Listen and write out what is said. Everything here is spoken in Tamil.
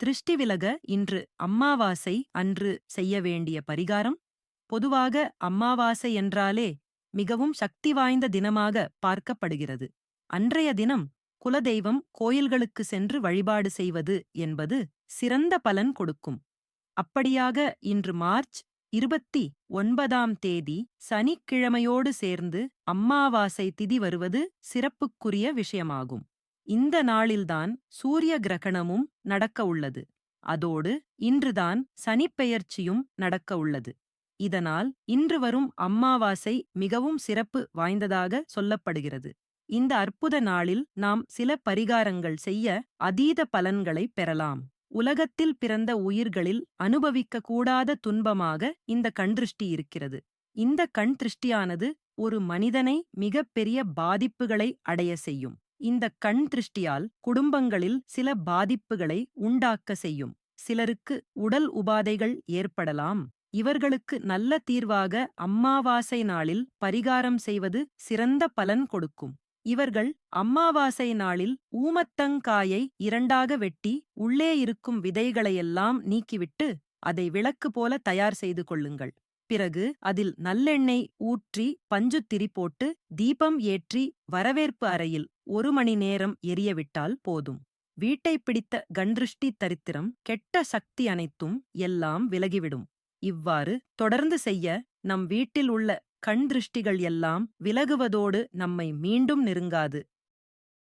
திருஷ்டி விலக இன்று அம்மாவாசை அன்று செய்ய வேண்டிய பரிகாரம். பொதுவாக அம்மாவாசை என்றாலே மிகவும் சக்தி வாய்ந்த தினமாக பார்க்கப்படுகிறது. அன்றைய தினம் குலதெய்வம் கோயில்களுக்கு சென்று வழிபாடு செய்வது என்பது சிறந்த பலன் கொடுக்கும். அப்படியாக இன்று மார்ச் இருபத்தி ஒன்பதாம் தேதி சனிக்கிழமையோடு சேர்ந்து அம்மாவாசை திதி வருவது சிறப்புக்குரிய விஷயமாகும். இந்த நாளில்தான் சூரிய கிரகணமும் நடக்க உள்ளது. அதோடு இன்றுதான் சனிப்பெயர்ச்சியும் நடக்க உள்ளது. இதனால் இன்று வரும் அம்மாவாசை மிகவும் சிறப்பு வாய்ந்ததாக சொல்லப்படுகிறது. இந்த அற்புத நாளில் நாம் சில பரிகாரங்கள் செய்ய அதீத பலன்களை பெறலாம். உலகத்தில் பிறந்த உயிர்களில் அனுபவிக்க கூடாத துன்பமாக இந்த கண்திருஷ்டி இருக்கிறது. இந்த கண் திருஷ்டியானது ஒரு மனிதனை மிகப்பெரிய பாதிப்புகளை அடைய செய்யும். இந்த கண் திருஷ்டியால் குடும்பங்களில் சில பாதிப்புகளை உண்டாக்க செய்யும். சிலருக்கு உடல் உபாதைகள் ஏற்படலாம். இவர்களுக்கு நல்ல தீர்வாக அம்மாவாசை நாளில் பரிகாரம் செய்வது சிறந்த பலன் கொடுக்கும். இவர்கள் அம்மாவாசை நாளில் ஊமத்தங்காயை இரண்டாக வெட்டி உள்ளே இருக்கும் விதைகளையெல்லாம் நீக்கிவிட்டு அதை விளக்கு போல தயார் செய்து கொள்ளுங்கள். பிறகு அதில் நல்லெண்ணெய் ஊற்றி பஞ்சுத்திரி போட்டு தீபம் ஏற்றி வரவேற்பு அறையில் ஒரு மணி நேரம் எரியவிட்டால் போதும். வீட்டை பிடித்த கண்டிருஷ்டி தரித்திரம் கெட்ட சக்தி அனைத்தும் எல்லாம் விலகிவிடும். இவ்வாறு தொடர்ந்து செய்ய நம் வீட்டில் உள்ள கண் திருஷ்டிகள் எல்லாம் விலகுவதோடு நம்மை மீண்டும் நெருங்காது.